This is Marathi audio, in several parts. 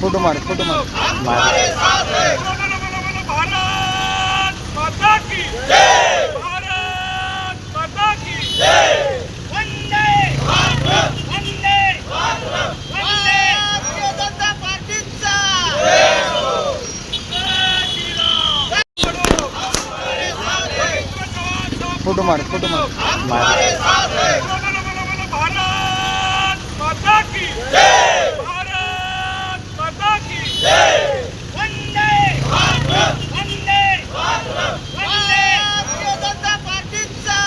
फोटो मार फोटो मार. भारत माता की भारत माता की वंदे वंदे वंदे भारतीय जनता पार्टीचा फोटो मार. फोटो मार भारत माता की भारत माता की वंदे वंदे वंदे भारतीय जनता पार्टीचा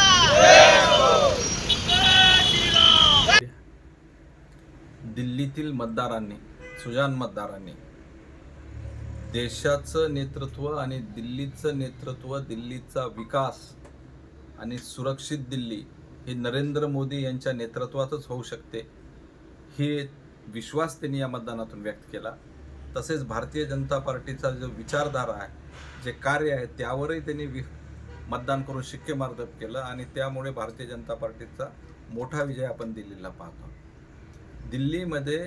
दिल्लीतील मतदारांनी सुजान मतदारांनी देशाचं नेतृत्व आणि दिल्लीचं नेतृत्व दिल्लीचा विकास आणि सुरक्षित दिल्ली हे नरेंद्र मोदी यांच्या नेतृत्वातच होऊ शकते हे विश्वास त्यांनी या मतदानातून व्यक्त केला. तसेच भारतीय जनता पार्टीचा जो विचारधारा आहे जे कार्य आहे त्यावरही त्यांनी वि मतदान करून शिक्केमार्दप केलं आणि त्यामुळे भारतीय जनता पार्टीचा मोठा विजय आपण दिल्लीला पाहतो. दिल्लीमध्ये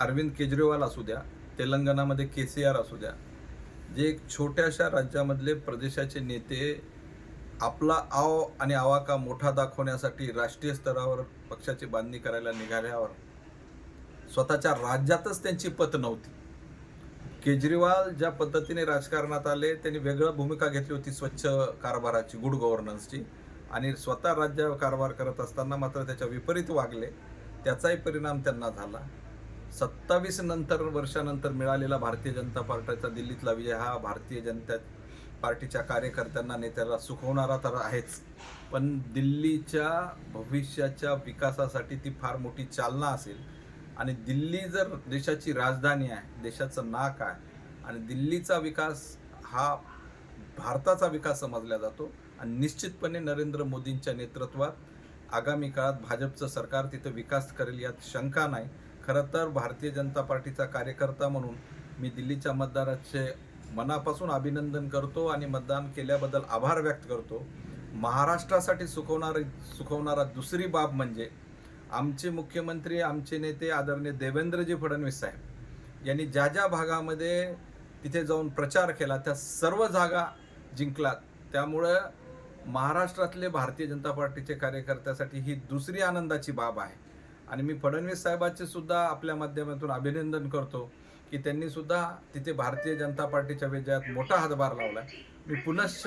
अरविंद केजरीवाल असू द्या तेलंगणामध्ये के सी आर असू द्या जे एक छोट्याशा राज्यामधले प्रदेशाचे नेते आपला आव आणि आवाका मोठा दाखवण्यासाठी राष्ट्रीय स्तरावर पक्षाची बांधणी करायला निघाल्यावर स्वतःच्या राज्यातच त्यांची पत नव्हती. केजरीवाल ज्या पद्धतीने राजकारणात आले त्यांनी वेगळं भूमिका घेतली होती स्वच्छ कारभाराची गुड गव्हर्नन्सची आणि स्वतः राज्य कारभार करत असताना मात्र त्याच्या विपरीत वागले. त्याचाही परिणाम त्यांना झाला. सत्तावीस नंतर वर्षानंतर मिळालेला भारतीय जनता पार्टीचा दिल्लीतला विजय हा भारतीय जनता पार्टीच्या कार्यकर्त्यांना नेत्याला सुखवणारा तर आहेच. पण दिल्लीच्या भविष्याच्या विकासासाठी ती फार मोठी चालना असेल. आणि दिल्ली जर देशाची राजधानी आहे देशाचं नाक आहे आणि दिल्लीचा विकास हा भारताचा विकास समजला जातो आणि निश्चितपणे नरेंद्र मोदींच्या नेतृत्वात आगामी काळात भाजपचं सरकार तिथं विकास करेल यात शंका नाही. खरं तर भारतीय जनता पार्टीचा कार्यकर्ता म्हणून मी दिल्लीच्या मतदाराचे मनापासून अभिनंदन करतो आणि मतदान केल्याबद्दल आभार व्यक्त करतो. महाराष्ट्रासाठी सुखवणारी सुखवणारा दुसरी बाब म्हणजे आमचे मुख्यमंत्री आमचे नेते आदरणीय देवेंद्रजी फडणवीस साहेब यांनी ज्या ज्या भागामध्ये तिथे जाऊन प्रचार केला त्या सर्व जागा जिंकलात. त्यामुळं महाराष्ट्रातले भारतीय जनता पार्टीचे कार्यकर्त्यासाठी ही दुसरी आनंदाची बाब आहे. आणि मी फडणवीस साहेबांचे सुद्धा आपल्या माध्यमातून अभिनंदन करतो की त्यांनी सुद्धा तिथे भारतीय जनता पार्टीच्या विजयात मोठा हातभार लावला मी पुनश्च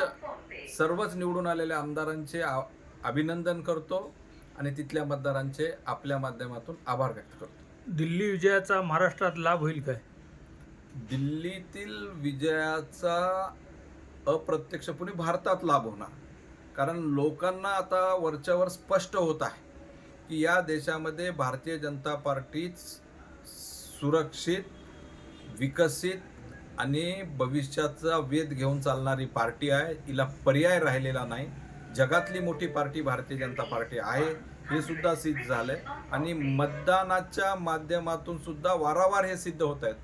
सर्वच निवडून आलेल्या आमदारांचे अभिनंदन करतो आणि तिथल्या मतदारांचे आपल्या माध्यमातून आभार व्यक्त करतो. दिल्ली विजयाचा महाराष्ट्रात लाभ होईल काय? दिल्लीतील विजयाचा अप्रत्यक्षपणे भारतात लाभ होणार. कारण लोकांना आता वरच्यावर स्पष्ट होत आहे की या देशामध्ये भारतीय जनता पार्टीच सुरक्षित विकसित आणि भविष्याचा वेध घेऊन चालणारी पार्टी आहे. हिला पर्याय राहिलेला नाही. जगातली मोठी पार्टी भारतीय जनता पार्टी आहे. हे सुद्धा सिद्ध झालंय. आणि मतदानाच्या माध्यमातून सुद्धा वारंवार हे सिद्ध होत आहेत.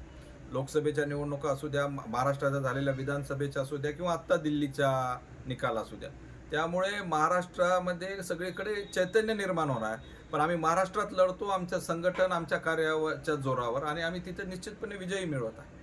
लोकसभेच्या निवडणुका असू द्या महाराष्ट्राच्या झालेल्या विधानसभेच्या असू द्या किंवा आत्ता दिल्लीच्या निकाल असू द्या. त्यामुळे महाराष्ट्रामध्ये सगळीकडे चैतन्य निर्माण होणार आहे. पण आम्ही महाराष्ट्रात लढतो आमच्या संघटन आमच्या कार्यावरच्या जोरावर आणि आम्ही तिथे निश्चितपणे विजयी मिळवत आहे.